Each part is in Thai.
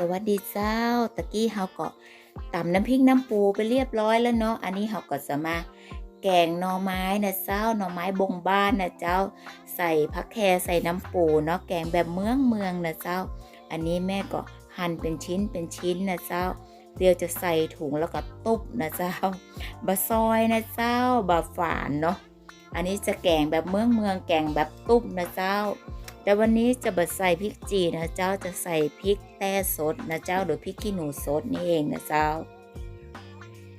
สวัสดีเจ้า ตะกี้เฮาก็ตำน้ำพริกน้ำปูไปเรียบร้อยแล้วเนาะ อันนี้เฮาก็จะมาแกงหน่อไม้นะเจ้า หน่อไม้บงบ้านนะเจ้า ใส่ผักแครใส่น้ำปูเนาะ แกงแบบเมืองเมืองนะเจ้า อันนี้แม่ก็หั่นเป็นชิ้นเป็นชิ้นนะเจ้า เดี๋ยวจะใส่ถุงแล้วก็ตุบนะเจ้า บะซอยนะเจ้า บะฝานเนาะ อันนี้จะแกงแบบเมืองเมืองแกงแบบตุบนะเจ้า แต่วันนี้จะบดใส่พริกจีนะเจ้าจะใส่พริกแต้สดนะเจ้าหรือพริกขี้หนูสดนี่เองนะเจ้า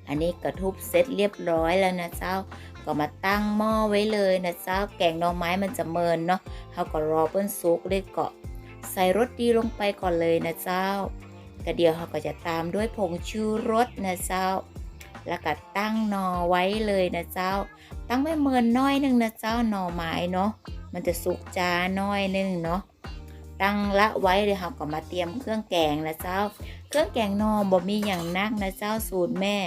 อันนี้กระทุบเสร็จเรียบร้อยแล้วนะเจ้า ก็มาตั้งหม้อไว้เลยนะเจ้า แกงหน่อไม้มันจะเมินเนาะเขาก็รอเปิ้นซุกเลยเก็ใส่รสดีลงไปก่อนเลยนะเจ้ากระเดียวเขาก็จะตามด้วยผงชูรสนะเจ้า แล้วก็ตั้งนอไว้เลยนะเจ้า ตั้งไว้เมินน้อยหนึงนะเจ้าหน่อไม้เนาะ มันจะสุกจาน้อยนึงเนาะตั้งละไว้เลยค่ะก็มาเตรียมเครื่องแกงนะเจ้า เครื่องแกงนอบ่มีอย่างนักนะเจ้าสูตรแม่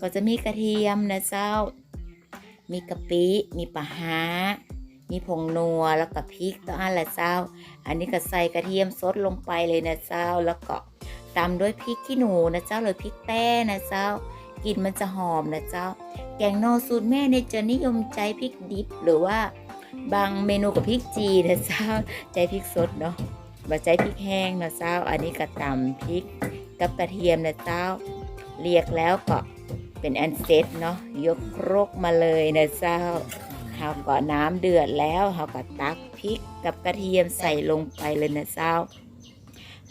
ก็จะมีกระเทียมนะเจ้า มีกะปิ มีปลาร้ามีผงนัวแล้วก็พริกตัวอันละเจ้า อันนี้ก็ใส่กระเทียมสดลงไปเลยนะเจ้า แล้วก็ตามด้วยพริกขี้หนูนะเจ้าหรือพริกแต้นะเจ้ากลิ่นมันจะหอมนะเจ้า แกงนอสูตรแม่เนี่ยจะนิยมใจพริกดิบหรือว่า บางเมนูกับพริกจีนะเจ้าใจพริกสดเนาะบ่ใจพริกแห้งนะเจ้า อันนี้ก็ตำพริกกับกระเทียมนะเจ้า เรียกแล้วก็เป็นอันเซตเนาะยกครกมาเลยนะเจ้าเฮาก็น้ำเดือดแล้วเฮาก็ตักพริกกับกระเทียมใส่ลงไปเลยนะเจ้า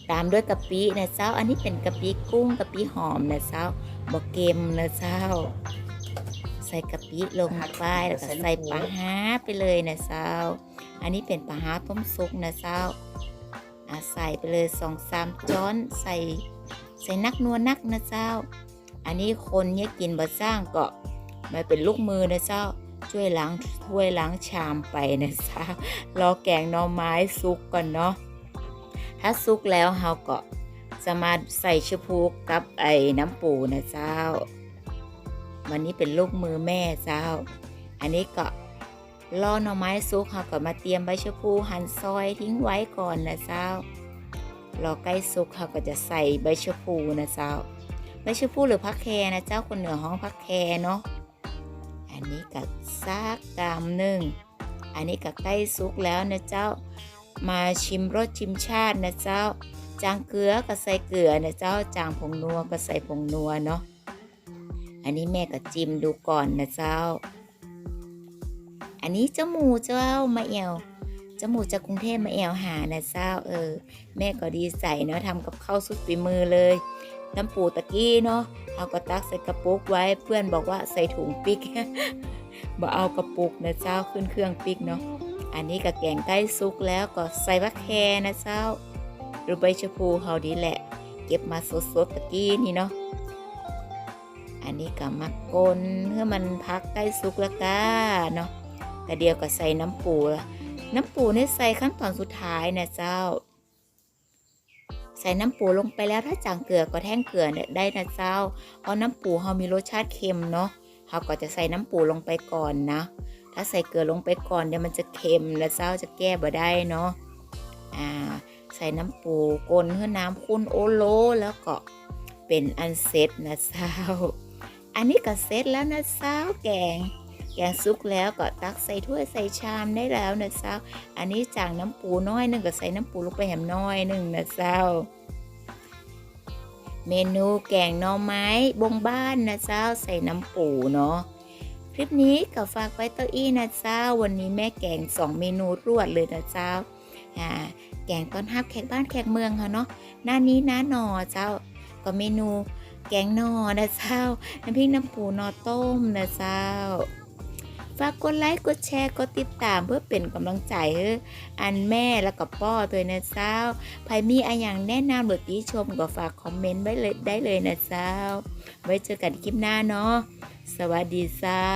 ตามด้วยกะปินะเจ้า อันนี้เป็นกะปิกุ้งกะปิหอมนะเจ้าบ่เค็มนะเจ้า ใส่กะปิลงไปแล้วก็ใส่ปลาฮาไปเลยนะเจ้า อันนี้เป็นปลาฮาต้มซุกนะเจ้าอะใส่ไปเลยสองสามจ้อนใส่ใส่นักนัวนักนะเจ้า อันนี้คนเนี่ยกินบะสร้างก็ไม่เป็นลูกมือนะเจ้า ช่วยล้างถ้วยล้างชามไปนะเจ้ารอแกงหน่อไม้ซุกก่อนเนาะ ถ้าซุกแล้วเราก็จะมาใส่ชะพูกับไอ้น้ำปูนะเจ้า วันนี้เป็นลูกมือแม่เจ้า อันนี้ก็ล่อหน่อไม้ซุกเราก็มาเตรียมใบชะพูหั่นซอยทิ้งไว้ก่อนนะเจ้ารอใกล้ซุกเราก็จะใส่ใบชะพูนะเจ้าใบชะพูหรือพักแคนะเจ้าคนเหนือห้องพักแคเนาะอันนี้ก็ซากกามหนึ่งอันนี้ก็ใกล้ซุกแล้วนะเจ้า มาชิมรสชิมชาตินะเจ้า จางเกลือก็ใส่เกลือนะเจ้า จางผงนัวก็ใส่ผงนัวเนาะ อันนี้แม่ก็จิ้มดูก่อนนะเจ้า อันนี้เจ้าหมูเจ้ามาเอวเจ้าหมูจากกรุงเทพมาเอวหานะเจ้าเออ แม่ก็ดีใส่เนาะทำกับข้าวสุดฝีมือเลยน้ำปูตะกี้เนาะเอากระตักใส่กระปุกไว้เพื่อนบอกว่าใส่ถุงปิกบ่เอากระปุกนะเจ้าขึ้นเครื่องปิกเนาะอันนี้ก็แกงใกล้สุกแล้วก็ใส่บักแคนะเจ้าหรือใบชะพูเฮาดีแหละ เก็บมาสดๆตะกี้นี่เนาะ อันนี้ก็มากกลเพื่อมันพักใกล้สุกแล้วก้าเนาะแต่เดียวก็ใส่น้ำปู น้ำปูนี่ใส่ขั้นตอนสุดท้ายนะเจ้า ใส่น้ำปูลงไปแล้วถ้าจางเกลือก็แท่งเกลือเนี่ยได้นะเจ้า เพราะน้ำปูเขามีรสชาติเค็มเนาะเขาก็จะใส่น้ำปูลงไปก่อนนะ ถ้าใส่เกลือลงไปก่อนเดี๋ยวมันจะเค็มนะเจ้าจะแก้บ่ได้เนาะ อ่า ใส่น้ำปูกลนเพื่อน้ำข้นโอโลแล้วก็เป็นอันเสร็จนะเจ้า อันนี้ก็เสร็จแล้วนะเจ้าแกง แกงซุกแล้วก็ตักใส่ถ้วยใส่ชามได้แล้วนะเจ้าอันนี้จางน้ำปูน้อยหนึ่งก็ใส่น้ำปูลงไปแหมน้อยหนึ่งนะเจ้าเมนูแกงหน่อไม้บงบ้านนะเจ้าใส่น้ำปูเนาะคลิปนี้ก็ฝากไว้เต้าอี้นะเจ้า วันนี้แม่แกงสองเมนูรวดเลยนะเจ้าอ่าแกงต้อนรับแขกบ้านแขกเมืองค่ะเนาะหน้านี้หน้าหนอเจ้า ก็เมนูแกงนอนะเจ้าน้ำพริกน้ำปูนอต้มนะเจ้าฝากกดไลค์กดแชร์กดติดตามเพื่อเป็นกำลังใจให้อันแม่แล้วก็ป้อตัวนะเจ้าใครมีอะไรอย่างแนะนำหรือติชมก็ฝากคอมเมนต์ไว้เลยได้เลยนะเจ้า ไว้เจอกันคลิปหน้าเนาะสวัสดีเจ้า